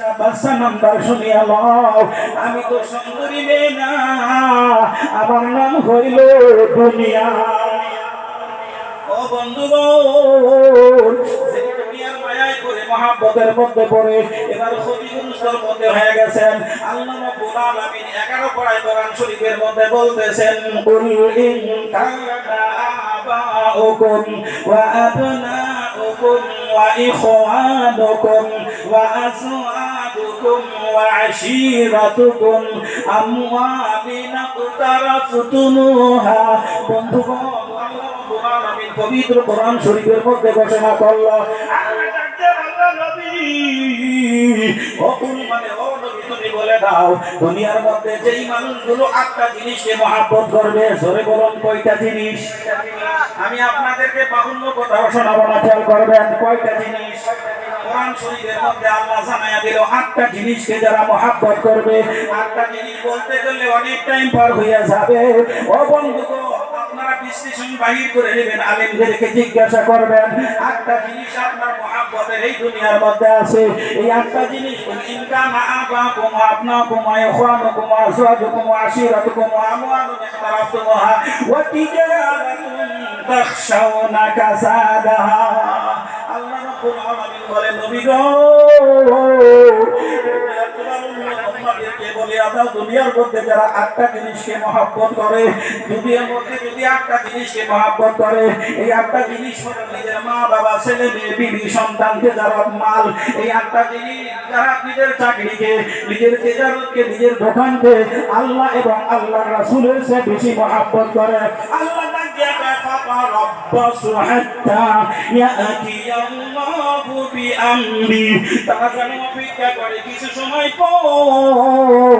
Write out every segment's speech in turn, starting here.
Number শুনিয়া আমি তো সুন্দরী মেয়ে না। আমার নাম হইল দুনিয়া। ও বন্ধুগণ মহাব্বতের মধ্যে পড়ে, এবার ক্ষতিগ্রস্তর মধ্যে হয়ে গেছেন। আল্লাহ রাব্বুল আলামিন 11 পড়ায় কোরআন শরীফের মধ্যে বলতেছেন, কুল ইন কানা আবাউকুম ওয়া আবনাউকুম আমওয়ালিন ইqtaraftumuha বন্ধুগণ আল্লাহ রাব্বুল আলামিন পবিত্র কোরআন শরীফের মধ্যে ঘোষণা করল। দুনিয়ার মধ্যে যেই মানুষগুলো আটটা জিনিসকে মহাব্বত করবে, জোরে বলুন কয়টা জিনিস? আমি আপনাদেরকে বাহুল্য কথা শোনাবো না, খেয়াল করবেন, কয়টা জিনিস কোরআন শরীফের মধ্যে আল্লাহ জানায়া দিল, আটটা জিনিসকে যারা মহাব্বত করবে, আটটা জিনিস বলতে গেলে অনেক টাইম পার হইয়া যাবে। ও বন্ধুগণ বিশ্লেষণ বাহির করে নেবেন আলেমদেরকে জিজ্ঞাসা করবেন আটটা জিনিস আপনার মহাব্বতের এই দুনিয়ার মধ্যে আছে? এই আটটা জিনিস ইনকা মা আবা কুমা আপনা কুমা ইখওয়ানু কুমা আজওয়াজু কুমা আশিরাতু কুমা আমওয়ালু আল্লাহ রাব্বুল আলামিন বলেন, নবী বলে আমরা দুনিয়ার মধ্যে যারা আটটা জিনিসকে মহাব্বত করে, দুনিয়ার মধ্যে যদি আটটা জিনিসকে মহাব্বত করে, এই আটটা জিনিস হলো নিজের মা, বাবা, ছেলে, মেয়ে, বিবি, সন্তানকে যারা মাল, এই আটটা জিনিস যারা নিজের চাকরিকে, নিজের তেজারতকে, নিজের দোকানকে আল্লাহ এবং আল্লাহ রাসূলের চেয়ে বেশি মহাব্বত করে আল্লাহ। তারা যেন অপেক্ষা করে কিছু সময় পর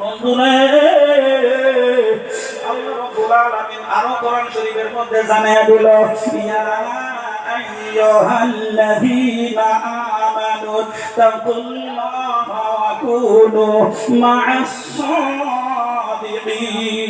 বন্ধুরে আল্লাহ রাব্বুল মধ্যে জানিয়ে দিল, ইয়া আইয়ুহাল্লাযীনা আমানু তাকুল্লাহা ওয়া কুনু মা'আস সাদিকিন ও আল্লাহর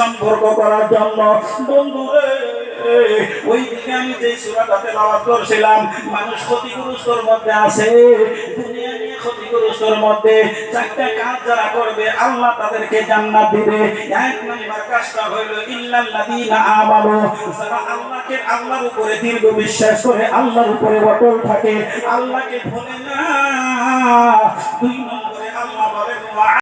সম্পর্ক করার জন্য। বন্ধুরে ওই দিকে আমি যে সূরাটা তেলাওয়াত করছিলাম, মানুষ ক্ষতিগ্রস্তর মধ্যে আছে, দুনিয়া নিয়ে ক্ষতিগ্রস্তর মধ্যে চারটা কাজ যারা করবে, আল্লাহ তাদেরকে জান্নাত দিবে। এক কাজটা হইল, ইল্লাল্লাযীনা আমানু, যারা আল্লাহকে আল্লাহর উপরে দীর্ঘ বিশ্বাস করে, আল্লাহর উপরে অটল থাকে, আল্লাহকে ভুলে না। দুই নম্বর السلام عليكم